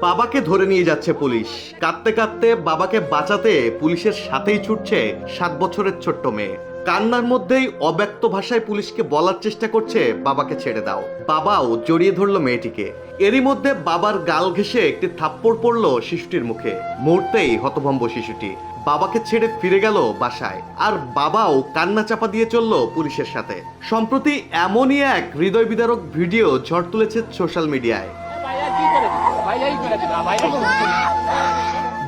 বাবাকে ধরে নিয়ে যাচ্ছে পুলিশ। কাঁদতে কাঁদতে বাবাকে বাঁচাতে পুলিশের সাথেই ছুটছে সাত বছরের ছোট্ট মেয়ে। কান্নার মধ্যেই অব্যক্ত ভাষায় পুলিশকে বলার চেষ্টা করছে বাবাকে ছেড়ে দাও। বাবাও জড়িয়ে ধরলো মেয়েটিকে। এরই মধ্যে বাবার গাল ঘেঁষে একটি থাপ্পড় পড়ল শিশুটির মুখে। মুহূর্তেই হতভম্ব শিশুটি। বাবাকে ছেড়ে ফিরে গেল বাসায়, আর বাবাও কান্না চাপা দিয়ে চলল পুলিশের সাথে। সম্প্রতি এমনই এক হৃদয় বিদারক ভিডিও ঝড় তুলেছে সোশ্যাল মিডিয়ায়।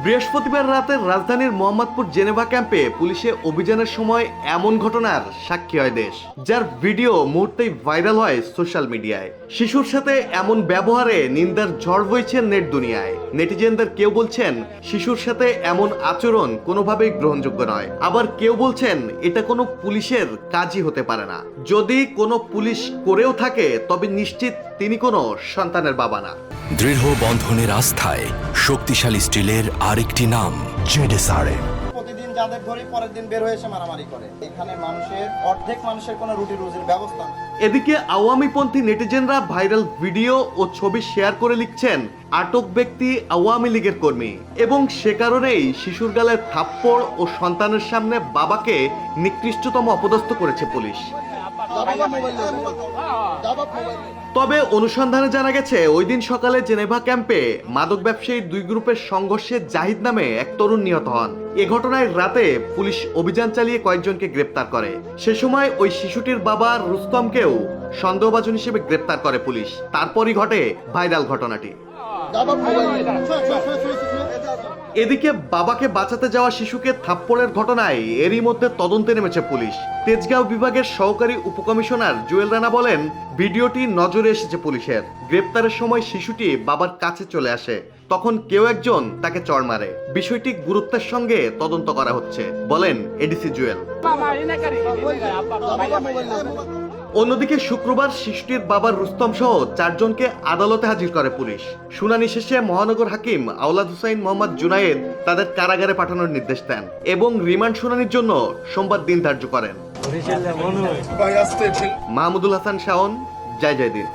বৃহস্পতিবার রাতে রাজধানীর মোহাম্মদপুর জেনেভা ক্যাম্পে পুলিশে অভিযানের সময় এমন ঘটনার সাক্ষী হয় দেশ, যার ভিডিও মুহূর্তেই ভাইরাল হয় সোশ্যাল মিডিয়ায়। শিশুর সাথে এমন ব্যবহারে নিন্দার ঝড় বইছে নেট দুনিয়ায়। নেটিজেনদের কেউ বলছেন, শিশুর সাথে এমন আচরণ কোনোভাবেই গ্রহণযোগ্য নয়। আবার কেউ বলছেন, এটা কোনো পুলিশের কাজই হতে পারে না। যদি কোনো পুলিশ করেও থাকে, তবে নিশ্চিত তিনি কোনো সন্তানের বাবা না। দৃঢ় বন্ধনের আস্থায় শক্তিশালী স্টিলের আরেকটি নাম, জেডেসআরএম। যাদের ধরে পরের দিন বের হয়ে এসে মারামারি করে। এখানে মানুষের অর্ধেক মানুষের কোনো রুটি রুজির ব্যবস্থা এদিকে আওয়ামীপন্থী নেটিজেনরা ভাইরাল ভিডিও ও ছবি শেয়ার করে লিখছেন আটক ব্যক্তি আওয়ামী লীগের কর্মী এবং সে কারণেই শিশুর গালের থাপ্পড় ও সন্তানের সামনে বাবাকে নিকৃষ্টতম অপদস্থ করেছে পুলিশ। তবে অনুসন্ধানে জানা গেছে, ওই দিন সকালে জেনেভা ক্যাম্পে মাদক ব্যবসায়ী দুই গ্রুপের সংঘর্ষে জাহিদ নামে এক তরুণ নিহত হন। এ ঘটনায় রাতে পুলিশ অভিযান চালিয়ে কয়েকজনকে গ্রেপ্তার করে। সে সময় ওই শিশুটির বাবা রুস্তমকেও সন্দেহভাজন হিসেবে গ্রেপ্তার করে পুলিশ। তারপরই ঘটে ভাইরাল ঘটনাটি। এদিকে বাবাকে বাঁচাতে যাওয়া শিশুকে থাপ্পড়ের ঘটনায় এরই মধ্যে তদন্তে নেমেছে পুলিশ। তেজগাঁও বিভাগের সহকারী উপকমিশনার জুয়েল রানা বলেন, ভিডিওটি নজরে এসেছে পুলিশের। গ্রেপ্তারের সময় শিশুটি বাবার কাছে চলে আসে। তখন কেউ একজন তাকে চড় মারে। বিষয়টি গুরুত্বের সঙ্গে তদন্ত করা হচ্ছে। বলেন এডিসি জুয়েল। অন্যদিকে শুক্রবার শিশুটির বাবার রুস্তম সহ চারজনকে আদালতে হাজির করে পুলিশ। শুনানি শেষে মহানগর হাকিম আওলাদ হুসাইন মোহাম্মদ জুনায়েদ তাদের কারাগারে পাঠানোর নির্দেশ দেন এবং রিমান্ড শুনানির জন্য সোমবার দিন ধার্য করেন। মাহমুদুল হাসান শাওন জয় জয় দিন